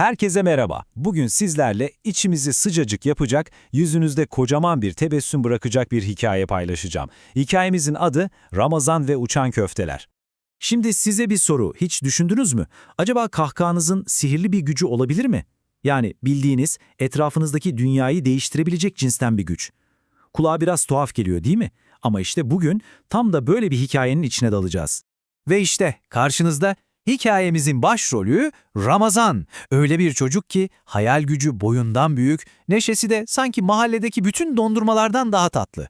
Herkese merhaba. Bugün sizlerle içimizi sıcacık yapacak, yüzünüzde kocaman bir tebessüm bırakacak bir hikaye paylaşacağım. Hikayemizin adı Ramazan ve Uçan Köfteler. Şimdi size bir soru, hiç düşündünüz mü? Acaba kahkahanızın sihirli bir gücü olabilir mi? Yani bildiğiniz, etrafınızdaki dünyayı değiştirebilecek cinsten bir güç. Kulağa biraz tuhaf geliyor değil mi? Ama işte bugün tam da böyle bir hikayenin içine dalacağız. Ve işte karşınızda hikayemizin başrolü Ramazan. Öyle bir çocuk ki hayal gücü boyundan büyük, neşesi de sanki mahalledeki bütün dondurmalardan daha tatlı.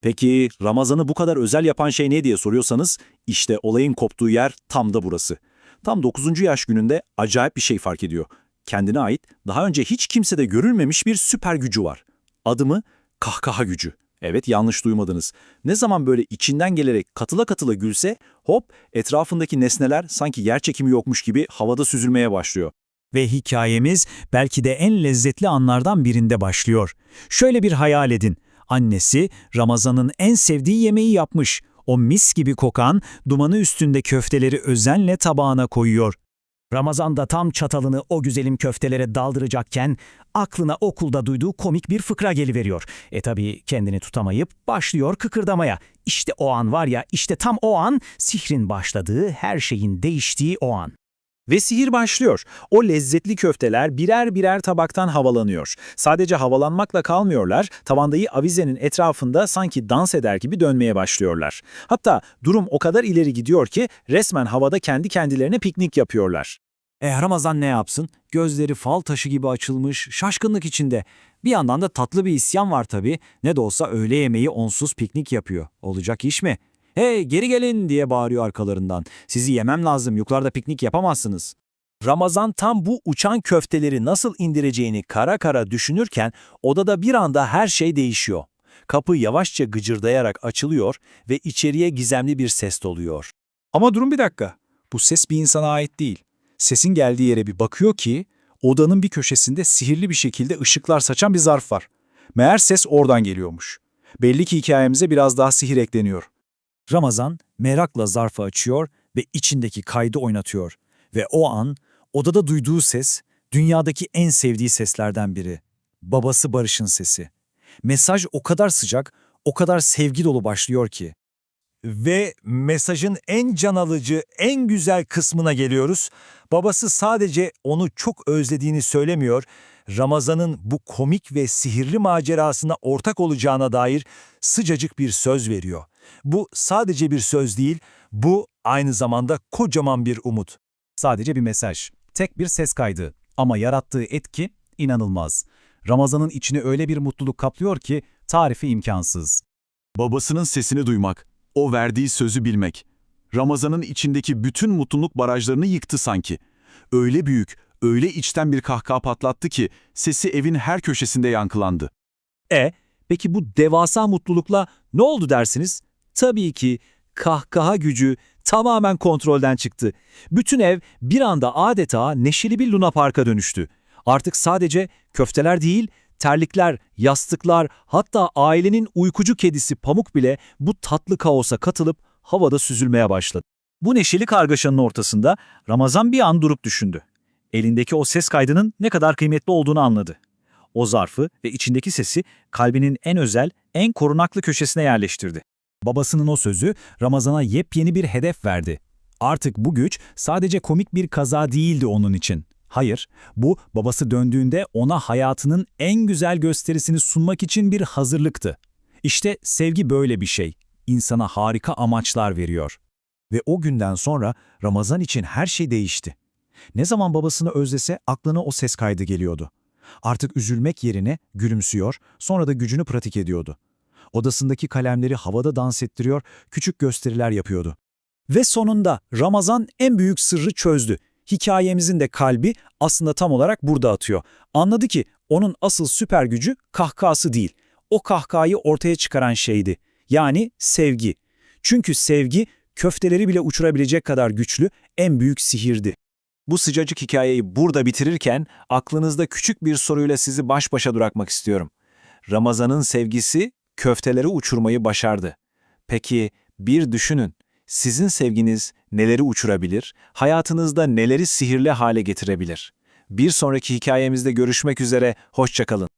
Peki Ramazan'ı bu kadar özel yapan şey ne diye soruyorsanız, işte olayın koptuğu yer tam da burası. Tam 9. yaş gününde acayip bir şey fark ediyor. Kendine ait, daha önce hiç kimsede görülmemiş bir süper gücü var. Adımı kahkaha gücü. Evet yanlış duymadınız. Ne zaman böyle içinden gelerek katıla katıla gülse, hop etrafındaki nesneler sanki yer çekimi yokmuş gibi havada süzülmeye başlıyor. Ve hikayemiz belki de en lezzetli anlardan birinde başlıyor. Şöyle bir hayal edin. Annesi Ramazan'ın en sevdiği yemeği yapmış. O mis gibi kokan, dumanı üstünde köfteleri özenle tabağına koyuyor. Ramazan da tam çatalını o güzelim köftelere daldıracakken aklına okulda duyduğu komik bir fıkra geliveriyor. E tabi kendini tutamayıp başlıyor kıkırdamaya. İşte o an var ya işte tam o an sihrin başladığı her şeyin değiştiği o an. Ve sihir başlıyor. O lezzetli köfteler birer birer tabaktan havalanıyor. Sadece havalanmakla kalmıyorlar, tavandayı avizenin etrafında sanki dans eder gibi dönmeye başlıyorlar. Hatta durum o kadar ileri gidiyor ki resmen havada kendi kendilerine piknik yapıyorlar. E Ramazan ne yapsın? Gözleri fal taşı gibi açılmış, şaşkınlık içinde. Bir yandan da tatlı bir isyan var tabii. Ne de olsa öğle yemeği onsuz piknik yapıyor. Olacak iş mi? Hey geri gelin diye bağırıyor arkalarından. Sizi yemem lazım, yukarıda piknik yapamazsınız. Ramazan tam bu uçan köfteleri nasıl indireceğini kara kara düşünürken odada bir anda her şey değişiyor. Kapı yavaşça gıcırdayarak açılıyor ve içeriye gizemli bir ses doluyor. Ama durun bir dakika. Bu ses bir insana ait değil. Sesin geldiği yere bir bakıyor ki odanın bir köşesinde sihirli bir şekilde ışıklar saçan bir zarf var. Meğer ses oradan geliyormuş. Belli ki hikayemize biraz daha sihir ekleniyor. Ramazan merakla zarfı açıyor ve içindeki kaydı oynatıyor. Ve o an odada duyduğu ses dünyadaki en sevdiği seslerden biri. Babası Barış'ın sesi. Mesaj o kadar sıcak, o kadar sevgi dolu başlıyor ki. Ve mesajın en can alıcı, en güzel kısmına geliyoruz. Babası sadece onu çok özlediğini söylemiyor, Ramazan'ın bu komik ve sihirli macerasına ortak olacağına dair sıcacık bir söz veriyor. Bu sadece bir söz değil, bu aynı zamanda kocaman bir umut. Sadece bir mesaj, tek bir ses kaydı ama yarattığı etki inanılmaz. Ramazan'ın içini öyle bir mutluluk kaplıyor ki tarifi imkansız. Babasının sesini duymak, o verdiği sözü bilmek. Ramazan'ın içindeki bütün mutluluk barajlarını yıktı sanki. Öyle büyük, öyle içten bir kahkaha patlattı ki sesi evin her köşesinde yankılandı. E, peki bu devasa mutlulukla ne oldu dersiniz? Tabii ki kahkaha gücü tamamen kontrolden çıktı. Bütün ev bir anda adeta neşeli bir Luna Park'a dönüştü. Artık sadece köfteler değil, terlikler, yastıklar, hatta ailenin uykucu kedisi Pamuk bile bu tatlı kaosa katılıp havada süzülmeye başladı. Bu neşeli kargaşanın ortasında Ramazan bir an durup düşündü. Elindeki o ses kaydının ne kadar kıymetli olduğunu anladı. O zarfı ve içindeki sesi kalbinin en özel, en korunaklı köşesine yerleştirdi. Babasının o sözü Ramazan'a yepyeni bir hedef verdi. Artık bu güç sadece komik bir kaza değildi onun için. Hayır, bu babası döndüğünde ona hayatının en güzel gösterisini sunmak için bir hazırlıktı. İşte sevgi böyle bir şey. İnsana harika amaçlar veriyor. Ve o günden sonra Ramazan için her şey değişti. Ne zaman babasını özlese aklına o ses kaydı geliyordu. Artık üzülmek yerine gülümsüyor, sonra da gücünü pratik ediyordu. Odasındaki kalemleri havada dans ettiriyor, küçük gösteriler yapıyordu. Ve sonunda Ramazan en büyük sırrı çözdü. Hikayemizin de kalbi aslında tam olarak burada atıyor. Anladı ki onun asıl süper gücü kahkahası değil. O kahkahayı ortaya çıkaran şeydi. Yani sevgi. Çünkü sevgi köfteleri bile uçurabilecek kadar güçlü, en büyük sihirdi. Bu sıcacık hikayeyi burada bitirirken aklınızda küçük bir soruyla sizi baş başa bırakmak istiyorum. Ramazan'ın sevgisi köfteleri uçurmayı başardı. Peki bir düşünün, sizin sevginiz neleri uçurabilir, hayatınızda neleri sihirli hale getirebilir? Bir sonraki hikayemizde görüşmek üzere, hoşçakalın.